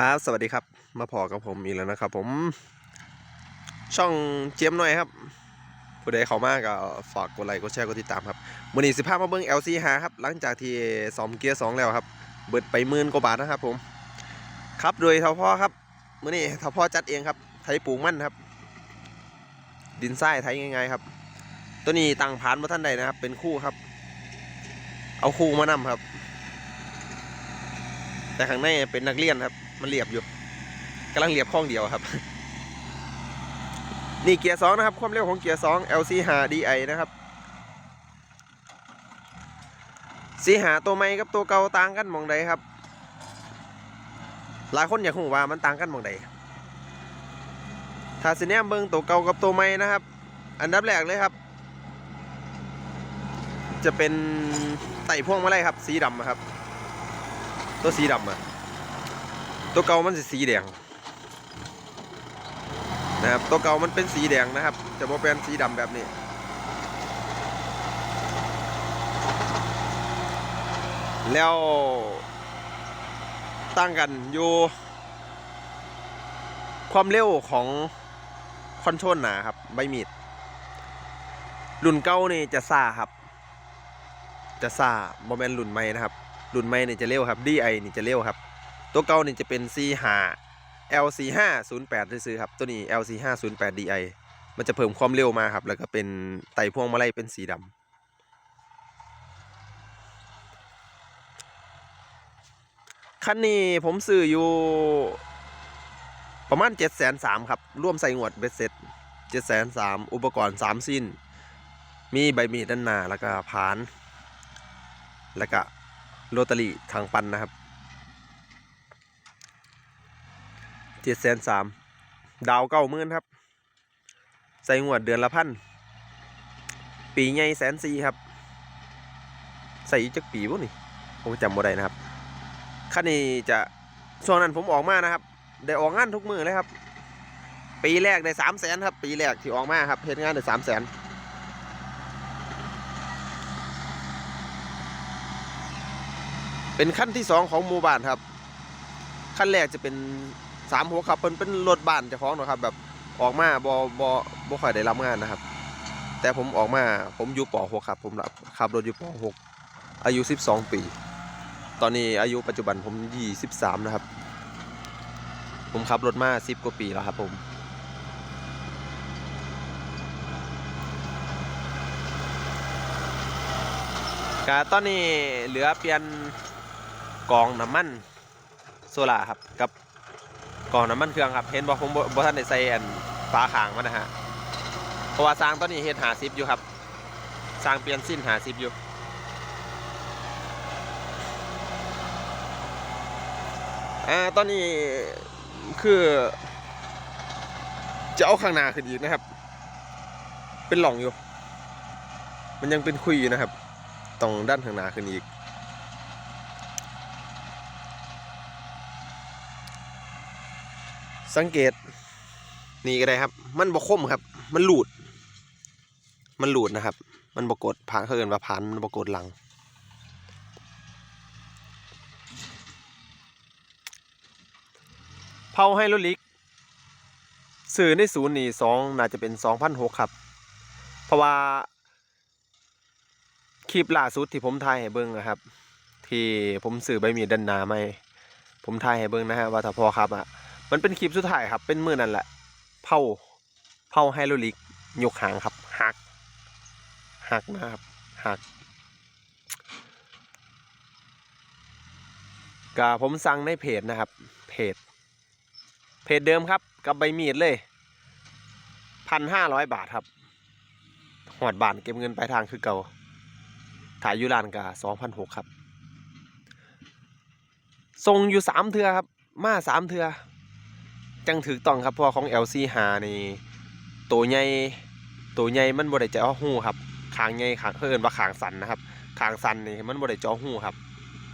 ครับ สวัสดีครับ มาพอกับผมอีกแล้วนะครับ ผม ช่องเจมหน่อยครับ ผู้ใดเข้ามาก็ฝากกดไลค์กดแชร์กดติดตามครับมือนี้สิพามาเบิ้ง LC หาครับ หลังจากที่สอมเกียร์สองแล้วครับ เบิดไปหมื่นกว่าบาทนะครับ ผม ครับโดยเท่าพ่อครับมือนี้เท่าพ่อจัดเองครับไทยปลูกมั่นครับ ดินทรายไทยง่ายๆครับ ตัวนี้ตั้งผานมาท่านใดนะครับ เป็นคู่ครับ เอาคู่มานำครับ แต่ข้างในเป็นนักเรียนครับ มันเรียบอยู่กำลังเรียบข้องเดียวครับ นี่เกียร์สองนะครับ ความเร็วของเกียร์สอง LC 5 DI นะครับสีหาตัวใหม่กับตัวเก่าต่างกันมองใดครับ หลายคนอยากรู้ว่ามันต่างกันมองใดถ้าสิแนมเบิงตัวเก่ากับตัวใหม่นะครับ อันดับแรกเลยครับ จะเป็นไต่พ่วงมาลัยครับ สีดำครับ ตัวสีดำอะ ตัวเก่ามันจะสีแดงนะครับตัวเก่ามันเป็นสีแดงนะครับ จะบ่เป็นสีดำแบบนี้แล้วตั้งกันอยู่ ความเร็วของคอนโทรลหนาครับ ใบมีดรุ่นเก่านี่จะซ่าครับ จะซ่าโมเมนรุ่นใหม่นะครับ รุ่นใหม่นี่จะเร็วครับ DI นี่จะเร็วครับ ตัวเก่านี่จะเป็น C5 L4508 ซื้อครับ ตัวนี้ L4508 DI มันจะเพิ่มความเร็วมาครับ แล้วก็เป็นไตพ่วงมาลัยเป็นสีดำคันนี้ผมซื้ออยู่ประมาณ 7 3 0 0 0ครับ ร่วมใส่งวดเบ็ดเสร็จ7 3 0 0 0อุปกรณ์ 3 สิ้น มีใบมีดด้านหน้า แล้วก็ผาน แล้วก็โรตารี่ทางปันนะครับ เจ็ดแสนสามดาวเก้าหมื่นครับ ใส่งวดเดือนละพัน ปีใหญ่แสนสี่ครับ ใส่จักปีบ่นี่ผมจำบ่ได้นะครับคันนี้จะช่วงนั้นผมออกมานะครับ ได้ออกงานทุกมือเลยครับ ปีแรกได้สามแสนครับ ปีแรกที่ออกมาครับเฮ็ดงานได้สามแสนเป็นขั้นที่สองของหมู่บ้านครับ ขั้นแรกจะเป็น สามหัวครับเป็นเป็นรถบ้านเจ้าของเนาะครับ แบบออกมาบอบอบค่อยได้รับงานนะครับ แต่ผมออกมาผมอยู่ป .6 ครับ ผมรับขับรถอยู่ป .6 อายุ 12 ปี ตอนนี้อายุปัจจุบันผม 23 นะครับ ผมขับรถมา 10 กว่าปีแล้วครับผมกาตอนนี้เหลือเปลี่ยนกองน้ำมันโซล่าครับกับ กองน้ำมันเครื่องครับเห็นบอกผมบ่บ่ท่านได้ใส่อันฝาขางมันนะฮะเพราะว่าสร้างตอนนี้เฮ็ดหาซิบอยู่ครับสร้างเปลี่ยนสิ้นหาซิบอยู่อ่าตอนนี้คือ จะเอาข้างหน้าขึ้นอีกนะครับ เป็นหล่องอยู่ มันยังเป็นคุยอยู่นะครับตรงด้านข้างหน้าขึ้นอีก สังเกต นี่ก็ได้ครับ มันบกคมครับ มันหลุด มันหลุดนะครับ มันบกดผ่านเขาเอินว่าผ่านมันบกดหลัง เผาให้รถลิกสื่อในศูนย์นี่สองน่าจะเป็นสองพันหกครับ เพราะว่าคลิปล่าสุดที่ผมถ่ายให้เบิ้งนะครับ ที่ผมสื่อใบมีดดันหนาไม่ผมถ่ายให้เบิ้งนะฮะว่าถ้าพอครับอะ มันเป็นคลิปสุดท้ายครับ เป็นมือนั่นแหละ เผาเผาไฮโดรลิกยกหางครับหักหักนะครับหักกาผมสั่งในเพจนะครับ เพจ เพจเดิมครับ กับใบมีดเลยพันห้าร้อยบาทครับหอดบานเก็บเงินปลายทางคือเก่าขายอยูรานกาสองพันหกครับส่งอยู่สามเทือครับ มาสามเทือ จังถือต้องครับเพราะของ LC หานี่ตัวใหญ่ตัวใหญ่มันบ่ได้จาะหูครับขางใหญ่ขางเพิ่นว่าขางสันนะครับขางสันนี่มันบ่ได้จาะหูครับ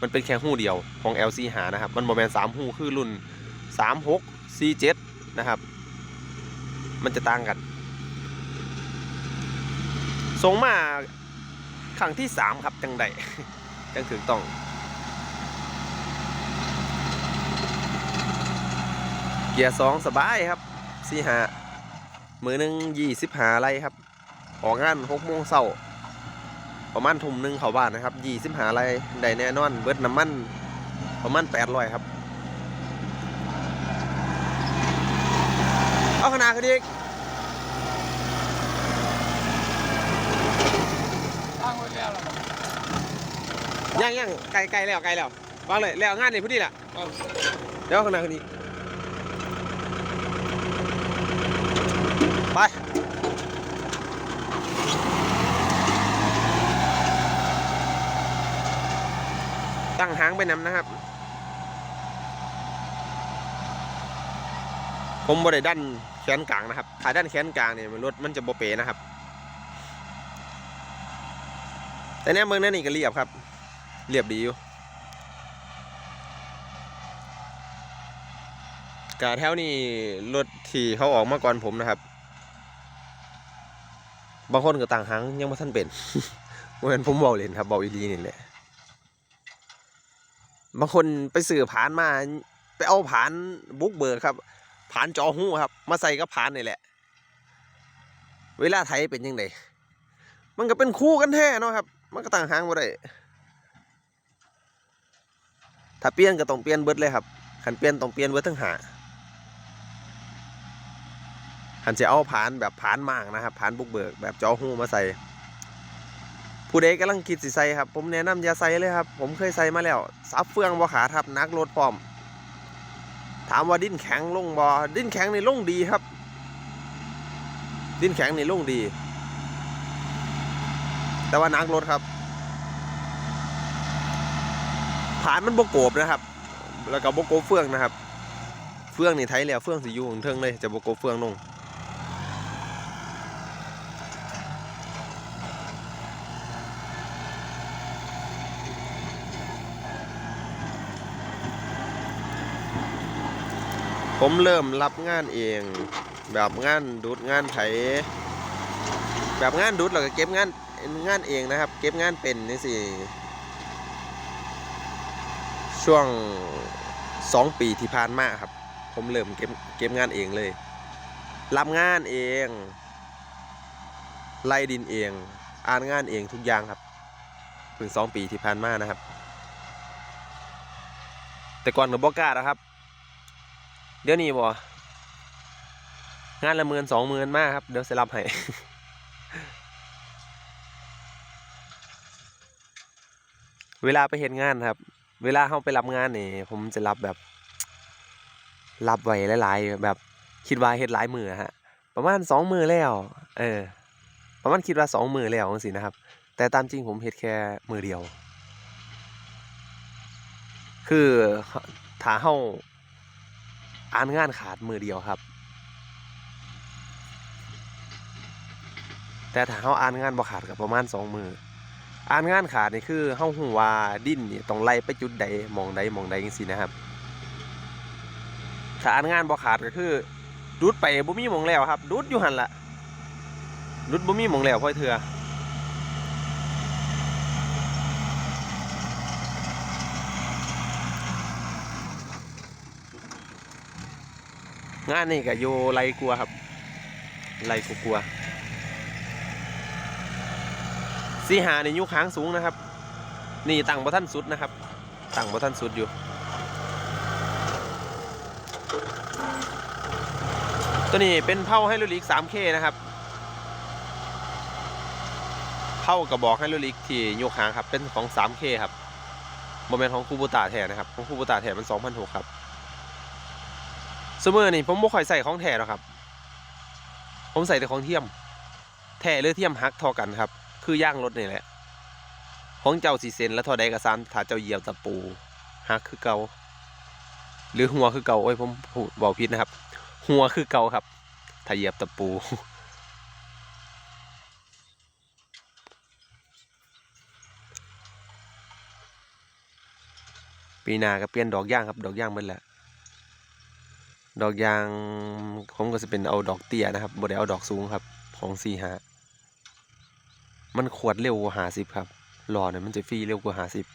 มันเป็นแค่หูเดียวของ LC หานะครับ มันบ่แม่นสามหูคือรุ่นสามหกสี่เจ็ดนะครับ มันจะต่างกันส่งมาครั้งที่สามครับจังใดจังถึงต้อง เกียร์สองสบายครับสี่หามือหนึ่งยี่สิบหาไรครับออกงานหกโมงเช้าประมาณทุ่มหนึ่งเขาบ้านนะครับยี่สิบหาไรได้แน่นอนเบิดน้ำมันประมาณแปดร้อยครับ เอาขนาดขึ้นอีกตั้งไว้แล้วล่ะยังยังไกลไกลแล้วไกลแล้ววางเลยแล้วงานนี่พอดีแหละเดี๋ยวข้างหน้าคนนี้ไป ตั้งหางไปนำนะครับ ผมบริด้านแขนกลางนะครับถ้าด้านแขนกลางเนี่ยมันรถมันจะโบเป๋นะครับ แต่เนี่ยเมืองนั่นนี่ก็เรียบครับ เรียบดีอยู่กาแถวนี้รถที่เขาออกมาก่อนผมนะครับ บางคนก็ต่างหางยังไม่ทันเป็นเหมือนผมบอกเลยครับบอกอีหลีนี่แหละ บางคนไปสื่อผานมา ไปเอาผานบุกเบิกครับผานจอหูครับ มาใส่กับผานนี่แหละ เวลาไทยเป็นยังไงมันก็เป็นคู่กันแท้เนาะครับ มันก็ต่างหางบ่ได้ถ้าเปลี่ยนก็ต้องเปลี่ยนเบิดเลยครับขันเปลี่ยนต้องเปลี่ยนเบิดทั้งหาหันจะเอาผานแบบผานมากนะครับผานบุกเบิกแบบจอหูมาใส่ ผู้ใดกำลังคิดสิใส่ครับ ผมแนะนำอย่าใส่เลยครับ ผมเคยใส่มาแล้วซับเฟืองบ่ขาดครับนักรถพร้อม ถามว่าดิ้นแข็งลงบ่ดิ้นแข็งในี่ลงดีครับ ดิ้นแข็งในี่ลงดี แต่ว่านักรถครับผานมันบกโกบนะครับ แล้วก็บกโกบเฟืองนะครับ เฟืองนี่ไทยแล้วเฟืองสิอยู่ของเทิงเลยจะบกโกบเฟืองลง ผมเริ่มรับงานเอง แบบงานดูดงานไถ แบบงานดูดเราก็เก็บงานงานเองนะครับ เก็บงานเป็นนี่สิช่วงสองปีที่ผ่านมาครับ ผมเริ่มเก็บเก็บงานเองเลย รับงานเองไล่ดินเอง อ่านงานเองทุกอย่างครับเพิ่งสองปีที่ผ่านมานะครับ แต่ก่อนกับบอกล้านะครับ เดี๋ยวนี้บ่งานละหมื่นสองหมื่นมากครับ เดี๋ยวจะรับให้เวลาไปเห็นงานครับ เวลาเข้าไปรับงานนี่ผมจะรับแบบ รับไว้หลายๆ แบบคิดว่าเฮ็ดหลายมือฮะ ประมาณสองมือแล้ว เออ ประมาณคิดว่าสองมือแล้วจังซี่นะครับ แต่ตามจริงผมเฮ็ดแค่มือเดียว คือถ้าเฮา อ่านงานขาดมือเดียวครับ แต่ถ้าเฮาอ่านงานบ่ขาดก็ประมาณสองมืออ่านงานขาดนี่คือเฮาฮู้ว่าดินนี่ต้องไล่ไปจุดใดมองใดมองใดจังซี่นะครับถ้าอ่านงานบ่ขาดก็คือดูดไปบ่มีมองแล้วครับดูดอยู่หันละดูดบ่มีมองแล้วพ่อยเถื่อ งานนี่ก็อยู่ไรกลัวครับ ไรกลัวๆสีหาในยุค้างสูงนะครับ นี่ตั้งบ่ท่านสุดนะครับตั้งบ่ท่านสุดอยู่ตัวนี้เป็นเผาไฮโดรลิก 3K นะครับเผากระบอกไฮโดรลิกที่ยกหางครับ เป็นของ 3K ครับโมเมนต์ของคูบูตาแท้นะครับ ของคูบูตาแท้มัน 2,006ครับ สมอนี่ผมบ่ค่อยใส่ของแท้หรอกครับ ผมใส่แต่ของเทียม แท้หรือเทียมฮักทอกันครับ คือย่างรถนี่แหละ ของเจ้าสีเซนและทอใดกระซามถ้าเจ้าเหยียบตะปูฮักคือเก่าหรือหัวคือเก่าโอ้ยผมพูดบอกผิดนะครับ หัวคือเก่าครับ ถ้าเหยียบตะปูปีนาก็เปลี่ยนดอกย่างครับ ดอกย่างเบิดแล้ว ดอกยางผมก็จะเป็นเอาดอกเตี้ยนะครับบ่ได้เอาดอกสูงครับ ของสี่หามันขวดเร็วกว่าหาสิบครับหล่อเนี่ยมันจะฟรีเร็วกว่าหาสิบ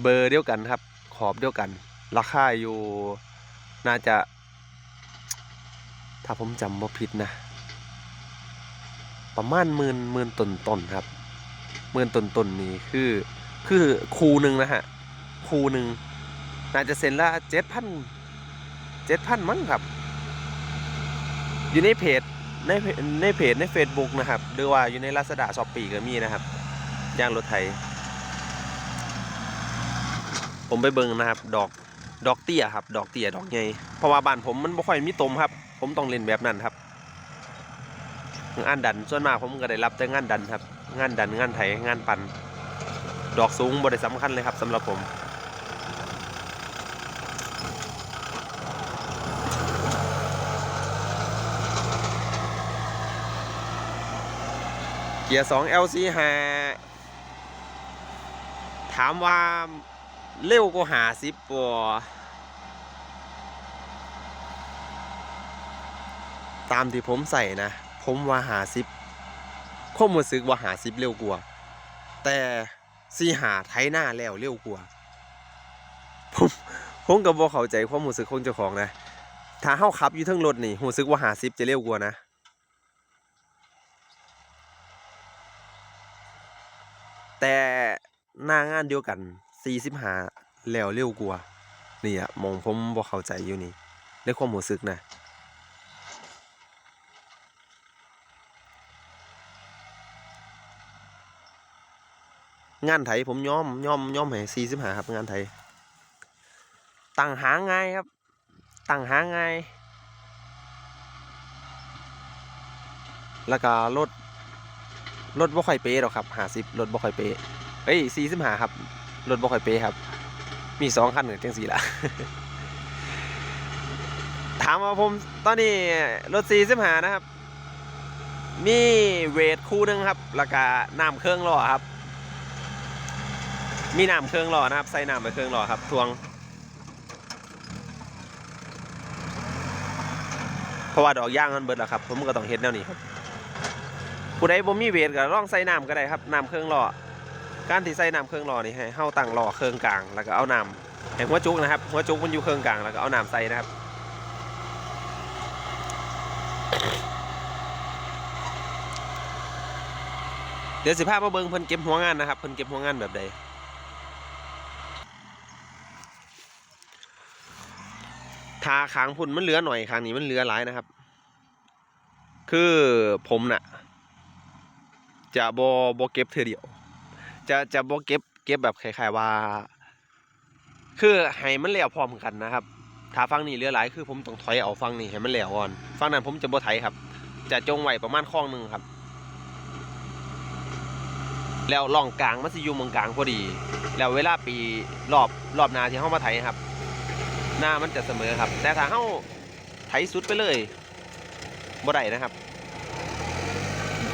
เบอร์เดียวกันครับ ขอบเดียวกัน ราคาอยู่น่าจะ ถ้าผมจำบ่ผิดนะ ประมาณหมื่นหมื่นต้นต้นครับหมื่นต้นต้นนี่คือ คือคูหนึ่งนะฮะ คูหนึ่งน่าจะเซ็นละเจ็ดพันเจ็ดพันมั้งครับ อยู่ในเพจในในเพจใน Facebook นะครับหรือว่าอยู่ใน Lazada s h o p e e ก็มีนะครับย่างรถไถผมไปเบิ่งนะครับ ดอกดอกเตี้ยครับ ดอกเตี้ยดอกใหญ่เพราะว่าบ้านผมมันบ่ค่อยมีตมครับ ผมต้องเล่นแบบนั้นครับงานดันส่วนมากผมก็ได้รับแต่งานดันครับ งานดันงานไถงานปั่น ดอกสูงบ่ได้สำคัญเลยครับสำหรับผมเกียร์2 LC 5ถามว่าเร็วกว่าหาสิบปัวตามที่ผมใส่นะ ผมว่าหาสิบความรู้สึกว่าหาสิบเร็วกว่า แต่ ซีหาไทยหน้าแล้วเร็วกว่าผมผมก็บ่เข้าใจความรู้สึกของเจ้าของนะถ้าเฮาขับอยู่ทั้งรถนี่รู้สึกว่าหาสิบจะเร็วกว่านะแต่หน้างานเดียวกัน45แล้วเร็วกว่านี่อะมองผมบ่เข้าใจอยู่นี่ในความรู้สึกนะ งานไถผมยอมยอมยอมให้45ครับงานไถตั้งหาง่ายครับตั้งหาง่ายแล้วก็รถรถบ่ค่อยเป๊ะหรอกครับห้าสิบรถบ่ค่อยเป๊ะเอ้ยสี่สิบห้าครับรถบ่ค่อยเป๊ะครับ มีสองคันกับจังสี่ละถามว่าผมตอนนี้รถสี่สิบห้านะครับ มีเวทคู่หนึงครับ แล้วก็น้ำเครื่องล้อครับ มีน้ำเครื่องหล้อนะครับใส่น้ำไปเครื่องหล้อครับทวง เพราะว่าดอกย่างมันเบิดแล้วครับ ผมก็ต้องเฮ็ดแนวนี้ครับผู้ใดบ่มีเวทก็ลองใส่น้ำก็ได้ครับน้ำเครื่องหล้อการที่ใส่น้ำเครื่องหล้อนี่ให้เฮาตั้งหล้อเครื่องกลาง แล้วก็เอาน้ำให้หัวจุกนะครับหัวจุกมันอยู่เครื่องกลางแล้วก็เอาน้ำใส่นะครับเดี๋ยวสิพามาเบิ่งเพิ่นเก็บหัวงานนะครับเพิ่นเก็บหัวงานแบบใด ทาค้างพุ่นมันเหลือหน่อยค้างนี้มันเหลือหลายนะครับ คือผมน่ะ จะบอบเก็บเธอเดียว จะจะบเก็บเก็บแบบคล้ายๆว่า คือให้มันแล้วพร้อมกันนะครับถ้าฟังนี่เหลือหลายคือผมต้องถอยเอาฟังนี่ให้มันแล้วก่อนฟังนั้นผมจะบ่ไถครับ จะจงไว้ประมาณข้องหนึ่งครับ แล้วร่องกลางมันสิอยู่มองกลางพอดี แล้วเวลาปีรอบรอบนาที่เฮามาไถครับ หน้ามันจะเสมอครับ แต่ถ้าเข้าไถสุดไปเลยบ่ได้นะครับ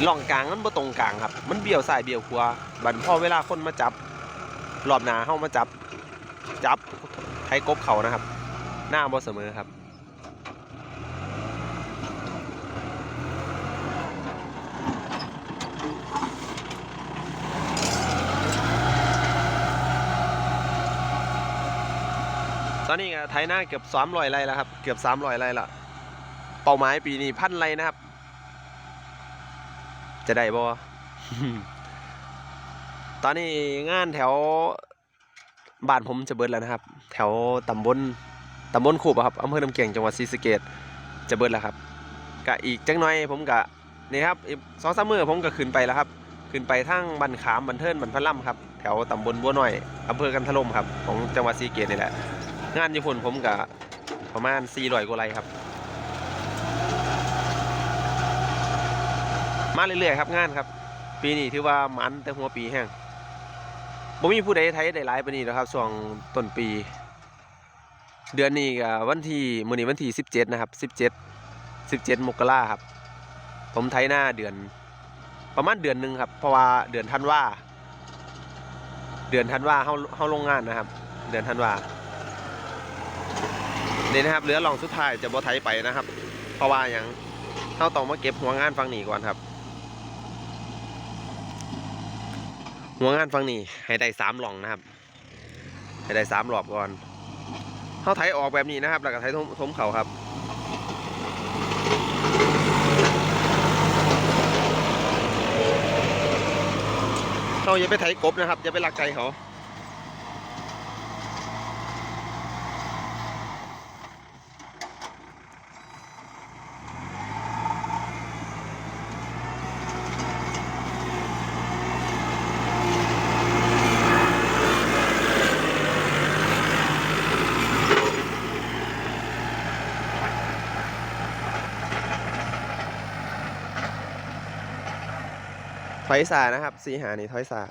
ล่องกลางมันบ่ตรงกลางครับ มันเบี้ยวซ้ายเบี้ยวขวาบันพอเวลาคนมาจับรอบหน้าเข้ามาจับ จับไทยกบเขานะครับ หน้าบ่เสมอครับ อนนี้ไทยหน้าเกือบ300ไร่แล้วครับ เกือบ300ไร่ละเป้าหมายปีนี้พันไร่นะครับ จะได้บ่ตอนนี้งานแถวบ้านผมจะเบิดแล้วนะครับ แถวตำบลตำบลคูบครับอำเภอน้ำเก่งจังหวัดศรีสะเกษจะเบิดแล้วครับกะอีกจังน่อยผมกะนี่ครับอีกสองสามมือผมก็ขึ้นไปแล้วครับ ขึ้นไปทั้งบันขามบันเทินบันพะล่ำครับ แถวตำบลบัวน้อยอำเภอกันทะลมครับ ของจังหวัดศรีสะเกษนี่แหละ งานญี่ปุ่นผมกะประมาณ400กว่าไรครับ มาเรื่อยๆครับงานครับ ปีนี้ถือว่ามันแต่หัวปีแห้งบ่มีผู้ใดไทยได้หลายปานนี้แล้วครับช่วงต้นปี เดือนนี้ก็วันที่มื้อนี้วันที่17 นะครับ 17 17มกราครับ ผมไทยหน้าเดือนประมาณเดือนหนึ่งครับ เพราะว่าเดือนธันวาเดือนธันวาเฮาเฮาลงงานนะครับ เดือนธันวา นี่นะครับเหลือลองสุดท้ายจะบ่ไทยไปนะครับ เพราะว่ายังเฮาต้องมาเก็บหัวงานฟังหนีก่อนครับ หัวงานฟังหนีให้ได้สามหลองนะครับ ให้ได้สามรอบก่อนเขาไถออกแบบนี้นะครับ แล้วก็ไถทมทมเขาครับเราอย่าไปไถกบนะครับอย่าไปลักไก่เขา อยสานะครับสีหานี่ถอยสา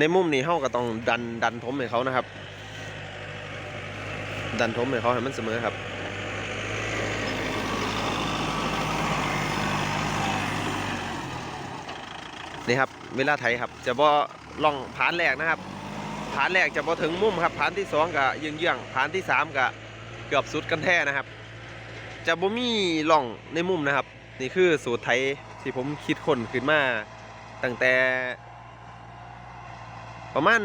ในมุมนี้เฮาก็ต้องดันดันทมให้เขานะครับ ดันทมให้เขาให้มันเสมอครับนี่ครับเวลาไถครับ จะบ่ล่องผานแรกนะครับผานแรกจะบ่ถึงมุมครับผานที่สองก็เยื่องเยื่องๆผานที่สามก็เกือบสุดกันแท้นะครับ จะบ่มีล่องในมุมนะครับ นี่คือสูตรไถที่ผมคิดค้นขึ้นมาตั้งแต่ ประมาณ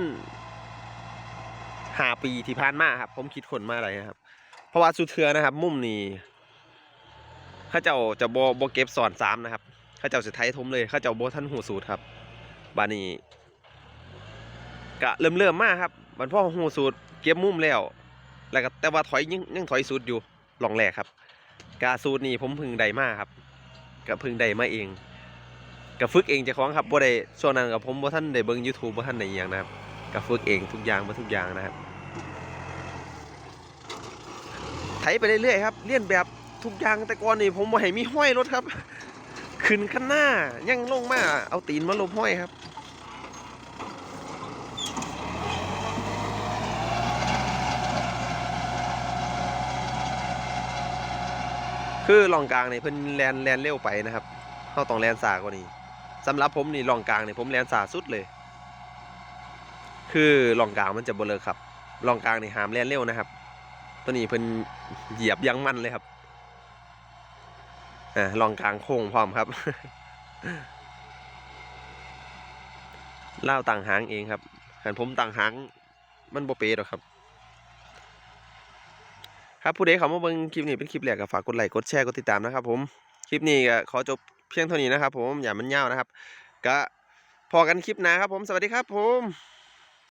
หาปีที่ผ่านมาครับ ผมคิดคนมาอะไรครับ เพราะว่าสุดเทือนะครับ มุมนี้เข้าเจ้าจะโบโบเก็บสอนสามนะครับเข้าเจ้าจะไทยทมเลยเข้าเจ้าโบท่านหูสูตรครับบานี้กะเริ่มเริ่มๆมากครับบันพ่อหูสูตรเก็บมุมแล้ว แล้วก็แต่ว่าถอยยังยังถอยสูตรอยู่ลองแหลกครับ กาสูตรนี้ผมพึงได้มากครับก็พึงได้มาเองก็ฝึกเองจะคล้าของครับบ่ได้ช่วงนั้นกับผมบ่ท่านได้เบิ่ง YouTube บ่ท่านได้อย่างนะครับก็ฝึกเองทุกอย่างมาทุกอย่างนะครับ ไถไปเรื่อยๆครับเลียนแบบทุกอย่างแต่ก่อนนี่ผมบ่ให้มีห้อยรถครับ ขึ้นข้างหน้ายังลงมาเอาตีนมาลบห้อยครับคือลองกลางนี่เพิ่นแลนแลนเร็วไปนะครับเขาต้องแลนสากว่านี้สำหรับผมนี่ลองกลางนี่ผมแลนสาสุดเลย คือลองกลางมันจะบ่เลิกครับลองกลางนี่หามแลนเร็วนะครับ ตัวนี้เพิ่นเหยียบยังมันเลยครับอ่าลองกลางโค้งพร้อมครับเล่าต่างหางเองครับขันผมต่างหางมันบ่เป๊ะหรอกครับ ครับผู้ใดเขามาเบิ่งคลิปนี้เป็นคลิปแรกก็ฝากกดไลค์กดแชร์กดติดตามนะครับ ผมคลิปนี้ก็ขอจบเพียงเท่านี้นะครับ ผมอย่ามันยาวนะครับ ก็พอกันคลิปหน้าครับ ผมสวัสดีครับ ผม